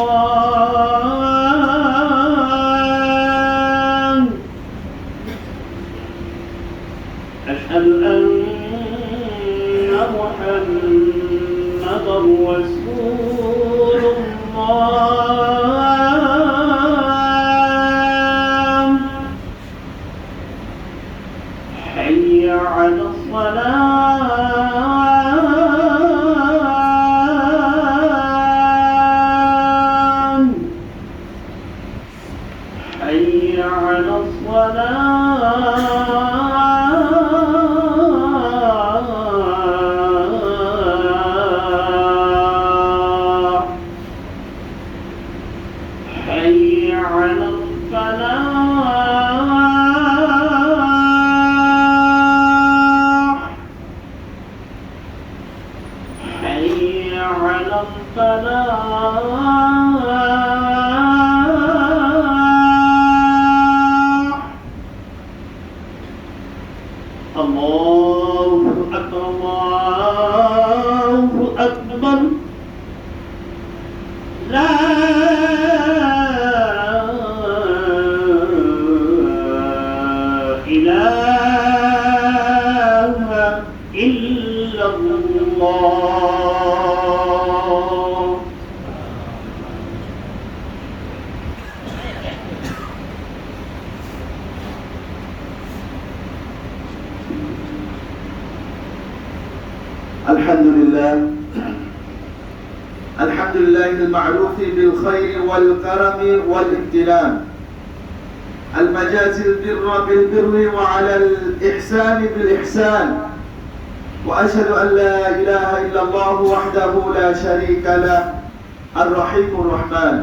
الله الفلاح الله أكبر الله أكبر. لا. إله إلا الله. الحمد لله. الحمد لله المعروف بالخير والكرم والامتنان المجاز البر بالبر وعلى الإحسان بالإحسان. وأشهد أن لا إله إلا الله وحده لا شريك له الرحيم الرحمن.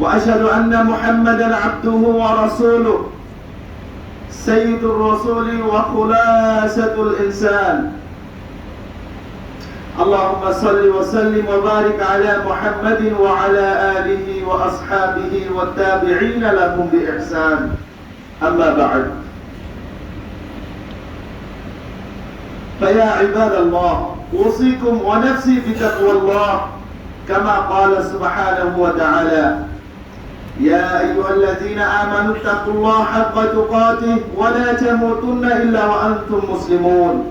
وأشهد أن محمدا عبده ورسوله سيد الرسول وخلاصة الإنسان. اللهم صل وسلم وبارك على محمد وعلى آله وأصحابه والتابعين لهم بإحسان. أما بعد. فيا عباد الله أوصيكم ونفسي بتقوى الله كما قال سبحانه وتعالى يا أيها الذين آمنوا اتقوا الله حق تقاته ولا تموتن إلا وأنتم مسلمون.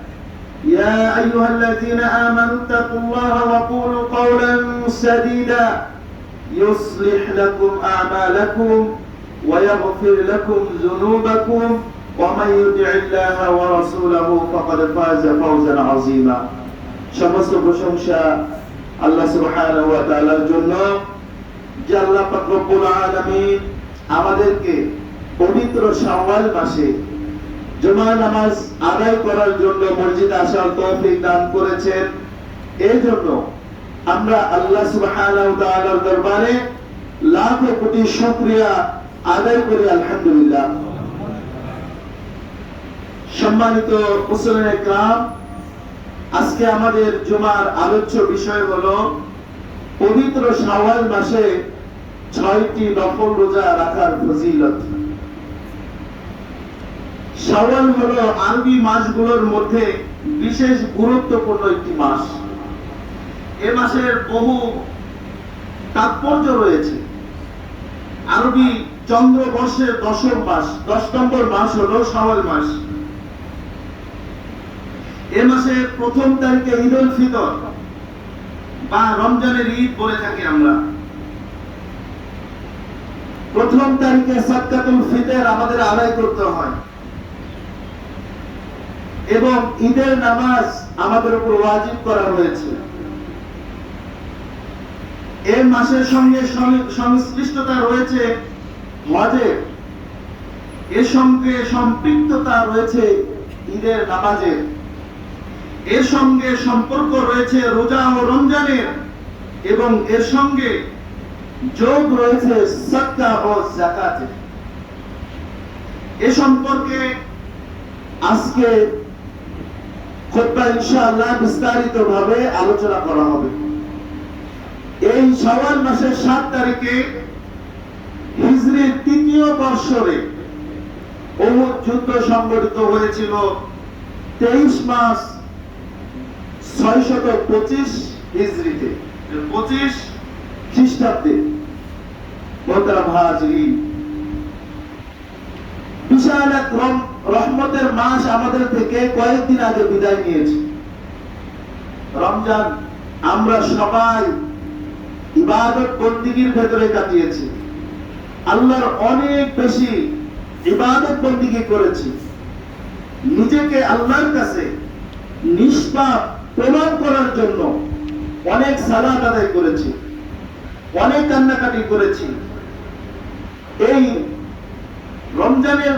يا أيها الذين آمنوا اتقوا الله وقولوا قولا سديدا يصلح لكم أعمالكم ويغفر لكم ذنوبكم ومن يطع الله ورسوله فقد فاز فوزا عظيما সমস্ত প্রশংসা আল্লাহ সুবহানাহু ওয়া তাআলার জন্য যে আল্লাহ পাক রব্বুল আলামিন আমাদেরকে পবিত্র শাওয়াল মাসে জুমা নামাজ আদায় করার জন্য মসজিদে আসার তৌফিক দান করেছেন। এই জন্য আমরা আল্লাহ তাআলার দরবারে লাখ কোটি শুকরিয়া আদায় করি, আলহামদুলিল্লাহ। সম্মানিত মুসলিম একরাম, আজকে আমাদের জুমার আলোচ্য বিষয় হলো পবিত্র শাওয়াল মাসে ছয়টি নফল রোজা রাখার ফজিলত। শাওয়াল হলো আরবি মাসগুলোর মধ্যে বিশেষ গুরুত্বপূর্ণ একটি মাস এ মাসের বহু তাৎপর্য রয়েছে। আরবি চন্দ্রবর্ষের দশম মাস, দশ নম্বর মাস হলো শাওয়াল মাস। এ মাসের প্রথম তারিখে ঈদ উল ফিতর বা রমজানের ঈদ বলে থাকি আমরা। প্রথম তারিখে সাদকাতুল ফিতর আমাদের আদায় করতে হয়। এবং ঈদের নামাজ আমাদের উপর ওয়াজিব করা হয়েছে এই মাসের সঙ্গে সংশ্লিষ্টতা রয়েছে হজের এর সঙ্গে সম্পৃক্ততা রয়েছে ঈদের নামাজের এর সঙ্গে সম্পর্ক রয়েছে রোজা ও রমজানের এবং এর সঙ্গে যোগ রয়েছে সত্তা ও জাকাতের এ সম্পর্কে আজকে খোদ্া ইনশাআল্লাহ বিস্তারিত ভাবে আলোচনা করা হবে। এই শাওয়াল মাসের সাত তারিখে হিজরির তৃতীয় বর্ষরে অহুদ যুদ্ধ সংগঠিত হয়েছিল। তেইশ মাস ছয়শত পঁচিশ হিজরিতে, পঁচিশ খ্রিস্টাব্দে। বিশাল এক রম- রহমতের মাস আমাদের থেকে কয়েকদিন আগে বিদায় নিয়েছে। রমজান আমরা সবাই ইবাদত বন্দিগির ভেতরে কাটিয়েছি। আল্লাহর অনেক বেশি ইবাদত বন্দিগি করেছি। নিজেকে আল্লাহর কাছে নিষ্পাপ প্রমাণ করার জন্য অনেক সালাত আদায় করেছি, অনেক কান্নাকাটি করেছি। এই রমজানের